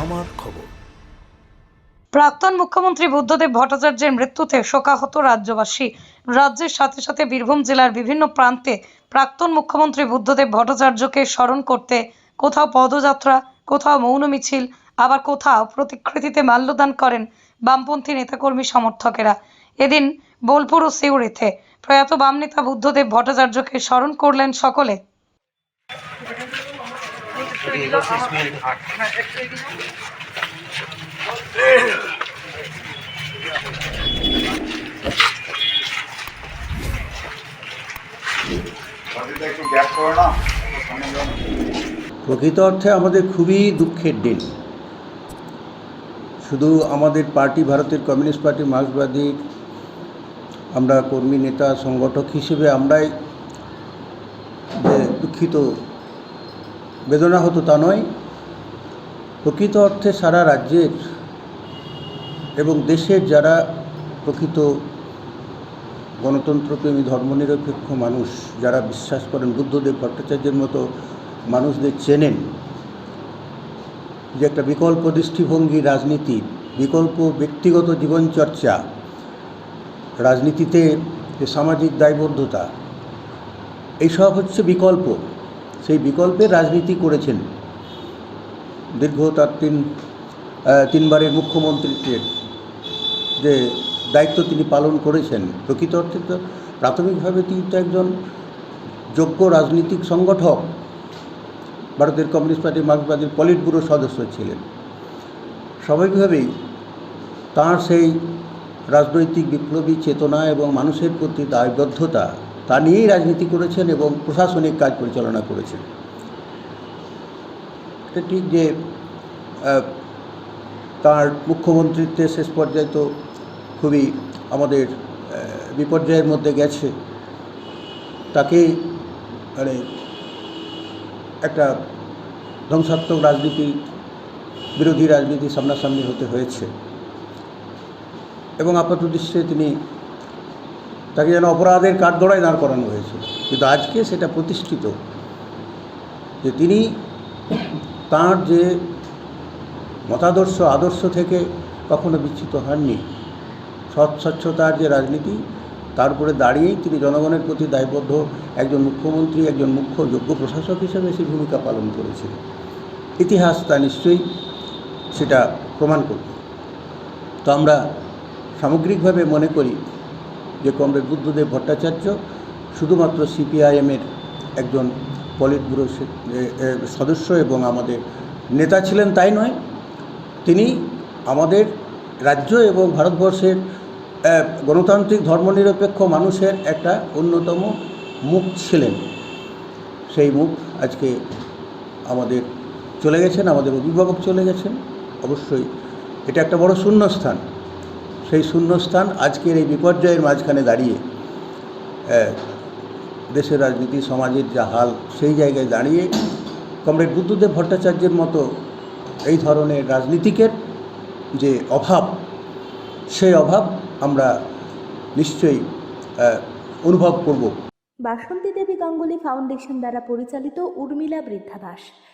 আমার খবর। প্রাক্তন মুখ্যমন্ত্রী বুদ্ধদেব ভট্টাচার্যের মৃত্যুতে শোকাহত রাজ্যবাসী। রাজ্যের সাথে সাথে বীরভূম জেলার বিভিন্ন প্রান্তে প্রাক্তন মুখ্যমন্ত্রী বুদ্ধদেব ভট্টাচার্যকে স্মরণ করতে কোথাও পদযাত্রা, কোথাও মৌন মিছিল, আবার কোথাও প্রতিকৃতিতে মাল্যদান করেন বামপন্থী নেতাকর্মী সমর্থকেরা। এদিন বোলপুর ও সিউড়িতে প্রয়াত বাম নেতা বুদ্ধদেব ভট্টাচার্যকে স্মরণ করলেন সকলে। প্রকৃত অর্থে আমাদের খুবই দুঃখের দিন। শুধু আমাদের পার্টি ভারতের কমিউনিস্ট পার্টি মার্ক্সবাদী আমরা কর্মী নেতা সংগঠক হিসেবে আমরাই যে দুঃখিত বেদনা হতো তা নয়। প্রকৃত অর্থে সারা রাজ্যের এবং দেশের যারা প্রকৃত গণতন্ত্রপ্রেমী, ধর্মনিরপেক্ষ মানুষ, যারা বিশ্বাস করেন, বুদ্ধদেব ভট্টাচার্যের মতো মানুষদের চেনেন যে একটা বিকল্প দৃষ্টিভঙ্গি রাজনীতি, বিকল্প ব্যক্তিগত জীবনচর্চা, রাজনীতিতে যে সামাজিক দায়বদ্ধতা, এইসব হচ্ছে বিকল্প। সেই বিকল্পের রাজনীতি করেছেন। দীর্ঘ তার তিন তিনবারের মুখ্যমন্ত্রীত্বের যে দায়িত্ব তিনি পালন করেছেন, প্রকৃত অর্থে তো প্রাথমিকভাবে তিনি তো একজন যোগ্য রাজনৈতিক সংগঠক। ভারতের কমিউনিস্ট পার্টি, মার্ক্সবাদীর পলিট ব্যুরো সদস্য ছিলেন। স্বাভাবিকভাবেই তাঁর সেই রাজনৈতিক বিপ্লবী চেতনা এবং মানুষের প্রতি দায়বদ্ধতা তা নিয়েই রাজনীতি করেছেন এবং প্রশাসনিক কাজ পরিচালনা করেছেন। এটা ঠিক যে তার মুখ্যমন্ত্রীত্বের শেষ পর্যায়ে তো খুবই আমাদের বিপর্যয়ের মধ্যে গেছে। তাকে মানে একটা ধ্বংসাত্মক রাজনীতি, বিরোধী রাজনীতি সামনাসামনি হতে হয়েছে। এবং আপাত দৃশ্যে তিনি তাকে যেন অপরাধের কাঠগড়ায় দাঁড় করানো হয়েছিল কিন্তু আজকে সেটা প্রতিষ্ঠিত। যে তিনি তার যে মতাদর্শ, আদর্শ থেকে কখনো বিচ্যুত হননি, সৎ স্বচ্ছতার যে রাজনীতি, তার উপরে দাঁড়িয়েই তিনি জনগণের প্রতি দায়বদ্ধ একজন মুখ্যমন্ত্রী, একজন মুখ্য যোগ্য প্রশাসক হিসেবে সেই ভূমিকা পালন করেছিলেন। ইতিহাস তা নিশ্চয়ই সেটা প্রমাণ করবে। তো আমরা সামগ্রিকভাবে মনে করি যে কমরেড বুদ্ধদেব ভট্টাচার্য শুধুমাত্র সিপিআইএমের একজন পলিট ব্যুরো সদস্য এবং আমাদের নেতা ছিলেন তাই নয়, তিনি আমাদের রাজ্য এবং ভারতবর্ষের গণতান্ত্রিক ধর্মনিরপেক্ষ মানুষের একটা অন্যতম মুখ ছিলেন। সেই মুখ আজকে আমাদের চলে গেছেন, আমাদের অভিভাবক চলে গেছেন। অবশ্যই এটা একটা বড় শূন্যস্থান। সেই শূন্যস্থান আজকের এই বিপর্যয়ের মাঝখানে দাঁড়িয়ে দেশের রাজনীতি, সমাজের যা হাল, সেই জায়গায় দাঁড়িয়ে কমরেড বুদ্ধদেব ভট্টাচার্যের মতো এই ধরনের রাজনীতিকের যে অভাব, সেই অভাব আমরা নিশ্চয়ই অনুভব করব। বাসন্তী দেবী গাঙ্গুলি ফাউন্ডেশন দ্বারা পরিচালিত উর্মিলা বৃদ্ধাবাস।